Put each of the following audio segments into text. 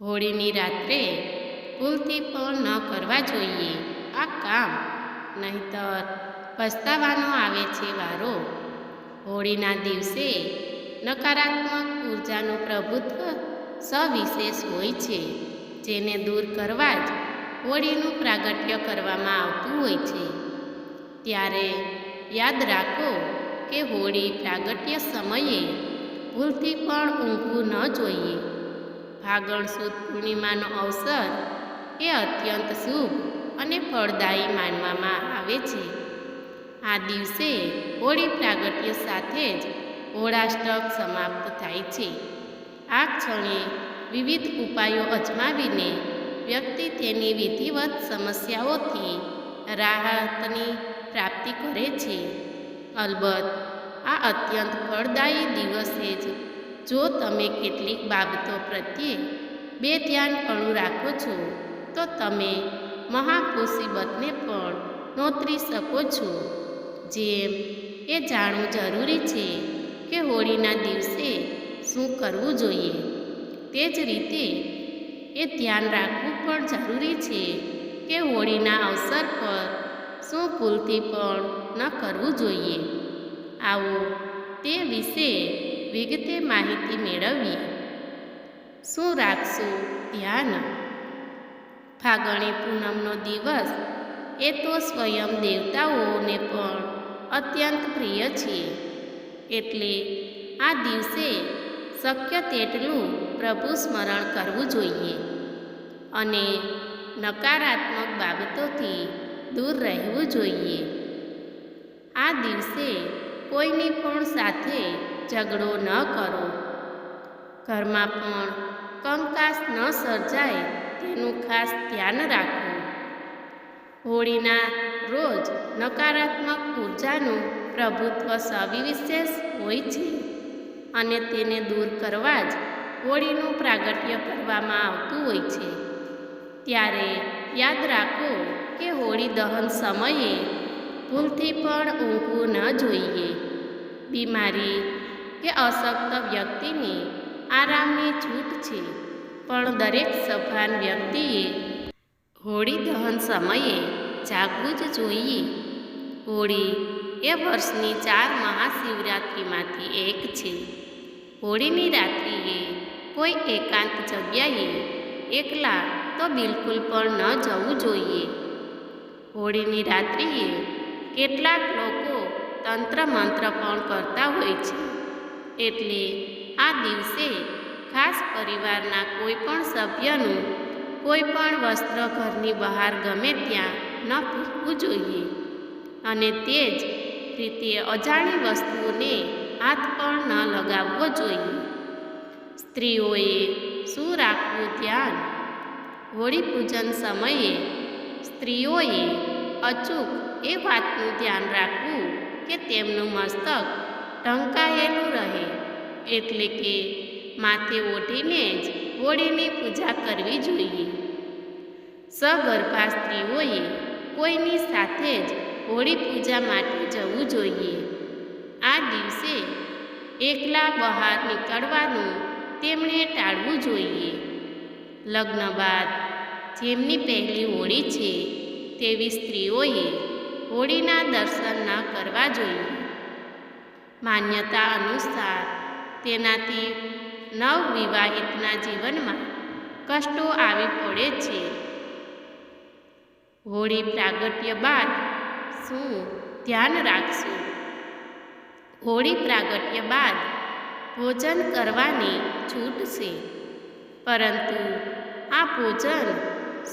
હોળીની રાત્રે ભૂલથી પણ ન કરવા જોઈએ. આ કામ નહીતર પસ્તાવાનો આવે છે વારો. હોળીના દિવસે નકારાત્મક ઉર્જાનું પ્રભુત્વ સવિશેષ હોય છે, જેને દૂર કરવા જ હોળીનું પ્રાગટ્ય કરવામાં આવતું હોય છે. ત્યારે યાદ રાખો કે હોળી પ્રાગટ્ય સમયે ભૂલથી પણ ઊંઘવું ન જોઈએ. ફાગણ સુદ પૂર્ણિમાનો અવસર એ અત્યંત શુભ અને ફળદાયી માનવામાં આવે છે. આ દિવસે હોળી પ્રાગટ્ય સાથે જ હોળાષ્ટક સમાપ્ત થાય છે. આ ક્ષણે વિવિધ ઉપાયો અજમાવીને વ્યક્તિ તેની વિધિવત સમસ્યાઓથી રાહતની પ્રાપ્તિ કરે છે. અલબત્ત, આ અત્યંત ફળદાયી દિવસે જ જો તમે કેટલીક બાબતો પ્રત્યે બે ધ્યાનપણું રાખો છો, તો તમે મહામુસીબતને પણ નોતરી શકો છો. જેમ એ જાણવું જરૂરી છે કે હોળીના દિવસે શું કરવું જોઈએ. તે જ રીતે એ ધ્યાન રાખવું પણ જરૂરી છે કે હોળીના અવસર પર શું ભૂલથી પણ ન કરવું જોઈએ. આવો તે વિશે વિગતે માહિતી મેળવીએ. શું રાખશું? ધ્યાન. ફાગણી પૂનમનો દિવસ, એ તો સ્વયં દેવતાઓને પણ અત્યંત પ્રિય છે. એટલે આ દિવસે શક્ય તેટલું પ્રભુ સ્મરણ કરવું જોઈએ અને નકારાત્મક બાબતોથી દૂર રહેવું જોઈએ. આ દિવસે કોઈની પણ સાથે ઝઘડો ન કરો. ઘરમાં પણ કંકાસ ન સર્જાય તેનું ખાસ ધ્યાન રાખો હોળીના રોજ નકારાત્મક ઉર્જાનું પ્રભુત્વ સવિશેષ હોય છે અને તેને દૂર કરવા જ હોળીનું પ્રાગટ્ય કરવામાં આવતું હોય છે. ત્યારે યાદ રાખો કે હોળી દહન સમયે ભૂલથી પણ ઊંઘવું ન જોઈએ. બીમારી કે અશક્ત વ્યક્તિની આરામની છૂટ છે. પણ દરેક સભાન વ્યક્તિએ હોળી દહન સમયે જાગવું જ જોઈએ. હોળી એ વર્ષની ચાર મહાશિવરાત્રિમાંથી એક છે. હોળીની રાત્રિએ કોઈ એકાંત જગ્યાએ એકલા તો બિલકુલ પણ ન જવું જોઈએ. હોળીની રાત્રિએ કેટલાક લોકો તંત્ર મંત્ર પણ કરતા હોય છે. એટલે આ દિવસે ખાસ પરિવારના કોઈ પણ સભ્યનું કોઈ પણ વસ્ત્ર ઘરની બહાર ગમે ત્યાં ન ફેંકવું જોઈએ. અને તે જ રીતે અજાણી વસ્તુઓને હાથ પણ ન લગાવવો જોઈએ. સ્ત્રીઓએ શું રાખવું ધ્યાન? હોળી પૂજન સમયે સ્ત્રીઓએ અચૂક એ વાતનું ધ્યાન રાખવું કે તેમનું મસ્તક ઢંકાયેલું રહે, એટલે કે માથે ઓઢીને જ હોળીની પૂજા કરવી જોઈએ. સગર્ભા સ્ત્રીઓએ કોઈની સાથે જ હોળી પૂજા માટે જવું જોઈએ. આ દિવસે એકલા બહાર નીકળવાનું તેમણે ટાળવું જોઈએ. લગ્ન બાદ જેમની પહેલી હોળી છે, તેવી સ્ત્રીઓએ હોળીના દર્શન ન કરવા જોઈએ. માન્યતા અનુસાર તેનાથી નવવિવાહિતના જીવનમાં કષ્ટો આવી પડે છે. હોળી પ્રાગટ્ય બાદ શું ધ્યાન રાખશું? હોળી પ્રાગટ્ય બાદ ભોજન કરવાની છૂટ છે, પરંતુ આ ભોજન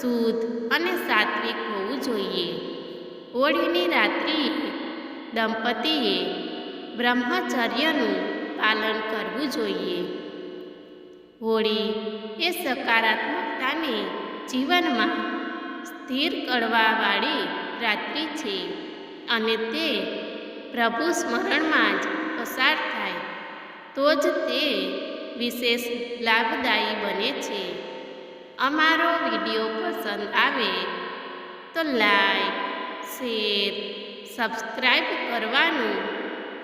શુદ્ધ અને સાત્વિક હોવું જોઈએ. હોળીની રાત્રિએ દંપતીએ બ્રહ્મચર્યનું પાલન કરવું જોઈએ. હોળી એ સકારાત્મકતાને જીવનમાં સ્થિર કરવાવાળી રાત્રિ છે અને તે પ્રભુ સ્મરણમાં જ પસાર થાય, તો જ તે વિશેષ લાભદાયી બને છે. અમારો વીડિયો પસંદ આવે તો લાઈક, શેર, સબસ્ક્રાઈબ કરવાનું